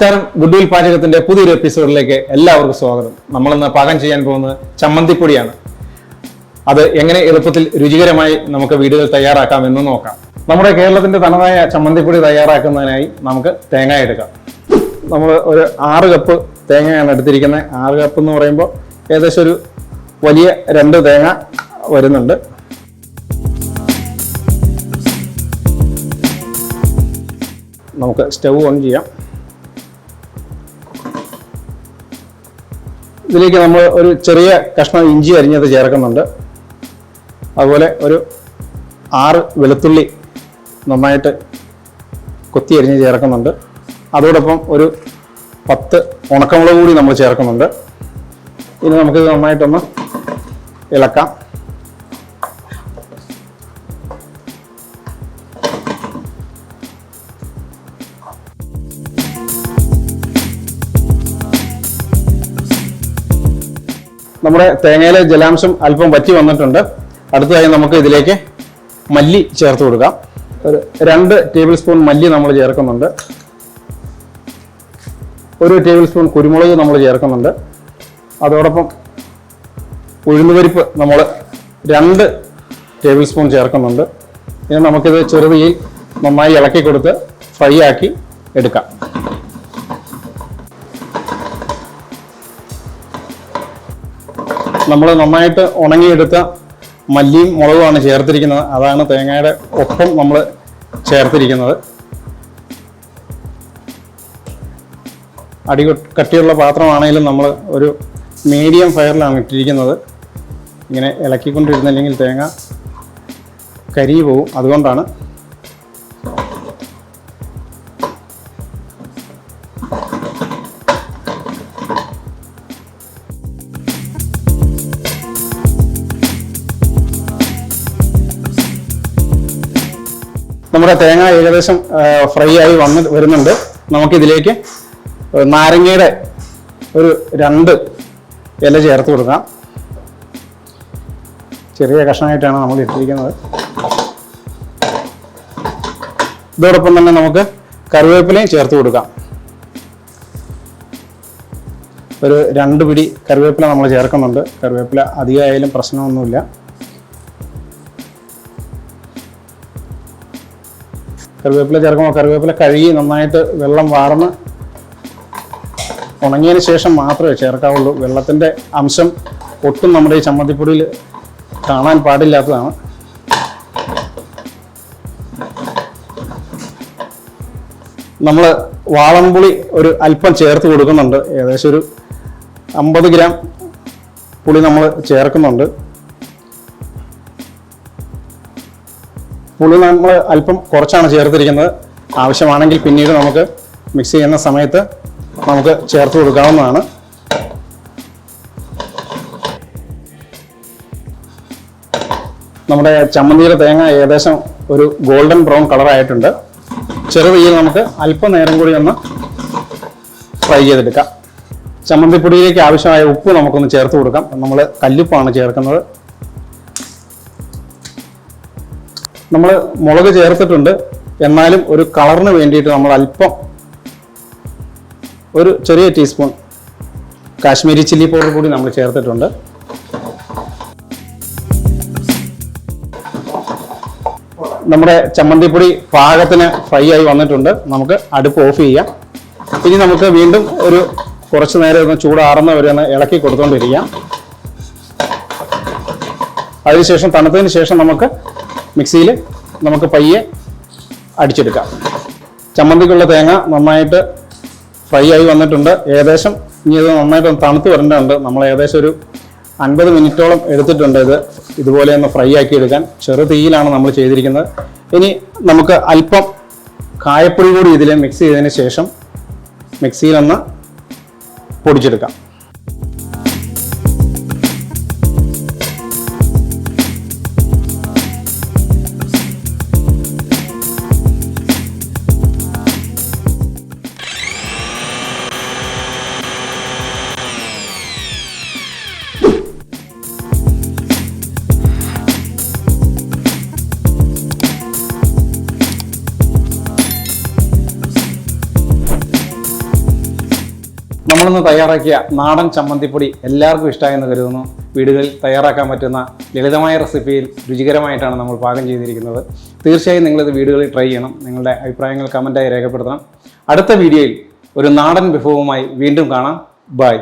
നമസ്കാരം. Good will പാചകത്തിന്റെ പുതിയൊരു എപ്പിസോഡിലേക്ക് എല്ലാവർക്കും സ്വാഗതം. നമ്മളിന്ന് പാകം ചെയ്യാൻ പോകുന്നത് ചമ്മന്തിപ്പൊടിയാണ്. അത് എങ്ങനെ എളുപ്പത്തിൽ രുചികരമായി നമുക്ക് വീടുകൾ തയ്യാറാക്കാം എന്ന് നോക്കാം. നമ്മുടെ കേരളത്തിന്റെ തനതായ ചമ്മന്തിപ്പൊടി തയ്യാറാക്കുന്നതിനായി നമുക്ക് തേങ്ങ എടുക്കാം. നമ്മൾ ഒരു ആറ് കപ്പ് തേങ്ങയാണ് എടുത്തിരിക്കുന്നത്. ആറ് കപ്പ് എന്ന് പറയുമ്പോൾ ഏകദേശം ഒരു വലിയ രണ്ട് തേങ്ങ വരുന്നുണ്ട്. നമുക്ക് സ്റ്റവ് ഓൺ ചെയ്യാം. ഇതിലേക്ക് നമ്മൾ ഒരു ചെറിയ കഷ്ണം ഇഞ്ചി അരിഞ്ഞത് ചേർക്കുന്നുണ്ട്. അതുപോലെ ഒരു ആറ് വെളുത്തുള്ളി നന്നായിട്ട് കൊത്തി അരിഞ്ഞ് ചേർക്കുന്നുണ്ട്. അതോടൊപ്പം ഒരു പത്ത് ഉണക്കമുളക് കൂടി നമ്മൾ ചേർക്കുന്നുണ്ട്. ഇനി നമുക്കിത് നന്നായിട്ടൊന്ന് ഇളക്കാം. നമ്മുടെ തേങ്ങയിലെ ജലാംശം അല്പം വറ്റി വന്നിട്ടുണ്ട്. അടുത്തതായി നമുക്ക് ഇതിലേക്ക് മല്ലി ചേർത്ത് കൊടുക്കാം. ഒരു രണ്ട് ടേബിൾ സ്പൂൺ മല്ലി നമ്മൾ ചേർക്കുന്നുണ്ട്. ഒരു ടേബിൾ സ്പൂൺ കുരുമുളക് നമ്മൾ ചേർക്കുന്നുണ്ട്. അതോടൊപ്പം ഉഴുന്നുപരിപ്പ് നമ്മൾ രണ്ട് ടേബിൾ സ്പൂൺ ചേർക്കുന്നുണ്ട്. ഇനി നമുക്കിത് ചെറുതീയിൽ നന്നായി ഇളക്കി കൊടുത്ത് ഫ്രൈ ആക്കി എടുക്കാം. നമ്മൾ നന്നായിട്ട് ഉണങ്ങിയെടുത്ത മല്ലിയും മുളകുമാണ് ചേർത്തിരിക്കുന്നത്. അതാണ് തേങ്ങയുടെ ഒപ്പം നമ്മൾ ചേർത്തിരിക്കുന്നത്. അടി കട്ടിയുള്ള പാത്രമാണെങ്കിലും നമ്മൾ ഒരു മീഡിയം ഫയറിലാണ് ഇട്ടിരിക്കുന്നത്. ഇങ്ങനെ ഇളക്കിക്കൊണ്ടിരുന്നില്ലെങ്കിൽ തേങ്ങ കരി പോവും അതുകൊണ്ടാണ് നമ്മുടെ തേങ്ങ ഏകദേശം ഫ്രൈ ആയി വന്ന് വരുന്നുണ്ട്. നമുക്കിതിലേക്ക് നാരങ്ങയുടെ ഒരു രണ്ട് ഇല ചേർത്ത് കൊടുക്കാം. ചെറിയ കഷ്ണമായിട്ടാണ് നമ്മൾ ഇട്ടിരിക്കുന്നത്. ഇതോടൊപ്പം തന്നെ നമുക്ക് കറിവേപ്പിലയും ചേർത്ത് കൊടുക്കാം. ഒരു രണ്ട് പിടി കറിവേപ്പില നമ്മൾ ചേർക്കുന്നുണ്ട്. കറിവേപ്പില അധികമായാലും പ്രശ്നമൊന്നുമില്ല. കറിവേപ്പില ചേർക്കുമ്പോൾ കറിവേപ്പില കഴുകി നന്നായിട്ട് വെള്ളം വാർന്ന് ഉണങ്ങിയതിന് ശേഷം മാത്രമേ ചേർക്കാവുള്ളൂ. വെള്ളത്തിന്റെ അംശം ഒട്ടും നമ്മുടെ ഈ ചമ്മന്തിപ്പൊടിയിൽ കാണാൻ പാടില്ലാത്തതാണ്. നമ്മൾ വാളൻപുളി ഒരു അല്പം ചേർത്ത് കൊടുക്കുന്നുണ്ട്. ഏകദേശം ഒരു അമ്പത് ഗ്രാം പുളി നമ്മൾ ചേർക്കുന്നുണ്ട്. പുളി നമ്മൾ അല്പം കുറച്ചാണ് ചേർത്തിരിക്കുന്നത്. ആവശ്യമാണെങ്കിൽ പിന്നീട് നമുക്ക് മിക്സ് ചെയ്യുന്ന സമയത്ത് നമുക്ക് ചേർത്ത് കൊടുക്കാവുന്നതാണ്. നമ്മുടെ ചമ്മന്തിയുടെ തേങ്ങ ഏകദേശം ഒരു ഗോൾഡൻ ബ്രൗൺ കളറായിട്ടുണ്ട് ചെറുതീയിൽ നമുക്ക് അല്പനേരം കൂടി ഒന്ന് ഫ്രൈ ചെയ്തെടുക്കാം. ചമ്മന്തിപ്പൊടിയിലേക്ക് ആവശ്യമായ ഉപ്പ് നമുക്കൊന്ന് ചേർത്ത് കൊടുക്കാം. നമ്മൾ കല്ലുപ്പാണ് ചേർക്കുന്നത്. നമ്മൾ മുളക് ചേർത്തിട്ടുണ്ട്. എന്നാലും ഒരു കളറിന് വേണ്ടിയിട്ട് നമ്മൾ അല്പം ഒരു ചെറിയ ടീസ്പൂൺ കാശ്മീരി ചില്ലി പൗഡർ കൂടി നമ്മൾ ചേർത്തിട്ടുണ്ട്. നമ്മുടെ ചമ്മന്തിപ്പൊടി പാകത്തിന് ഫ്രൈ ആയി വന്നിട്ടുണ്ട്. നമുക്ക് അടുപ്പ് ഓഫ് ചെയ്യാം. ഇനി നമുക്ക് വീണ്ടും ഒരു കുറച്ച് നേരം ഒന്ന് ചൂടാറുന്ന വരെ ഒന്ന് ഇളക്കി കൊടുത്തുകൊണ്ടിരിക്കാം അതിനുശേഷം തണുത്തതിന് ശേഷം നമുക്ക് മിക്സിയിൽ നമുക്ക് പയ്യെ അടിച്ചെടുക്കാം. ചമ്മന്തിക്കുള്ള തേങ്ങ നന്നായിട്ട് ഫ്രൈ ആയി വന്നിട്ടുണ്ട്. ഏകദേശം ഇനി ഇത് നന്നായിട്ട് തണുത്ത് വരേണ്ടതുണ്ട്. നമ്മൾ ഏകദേശം ഒരു അൻപത് മിനിറ്റോളം എടുത്തിട്ടുണ്ട് ഇത്. ഇതുപോലെ ഒന്ന് ഫ്രൈ ആക്കി എടുക്കാൻ. ചെറു തീയിലാണ് നമ്മൾ ചെയ്തിരിക്കുന്നത്. ഇനി നമുക്ക് അല്പം കായപ്പൊടി കൂടി ഇതിൽ മിക്സ് ചെയ്തതിന് ശേഷം മിക്സിയിലൊന്ന് പൊടിച്ചെടുക്കാം. നമ്മളിന്ന് തയ്യാറാക്കിയ നാടൻ ചമ്മന്തിപ്പൊടി എല്ലാവർക്കും ഇഷ്ടമായെന്ന് കരുതുന്നു. വീടുകളിൽ തയ്യാറാക്കാൻ പറ്റുന്ന ലളിതമായ റെസിപ്പിയിൽ രുചികരമായിട്ടാണ് നമ്മൾ പാകം ചെയ്തിരിക്കുന്നത്. തീർച്ചയായും നിങ്ങളിത് വീടുകളിൽ ട്രൈ ചെയ്യണം. നിങ്ങളുടെ അഭിപ്രായങ്ങൾ കമന്റായി രേഖപ്പെടുത്തണം. അടുത്ത വീഡിയോയിൽ ഒരു നാടൻ വിഭവവുമായി വീണ്ടും കാണാം. ബൈ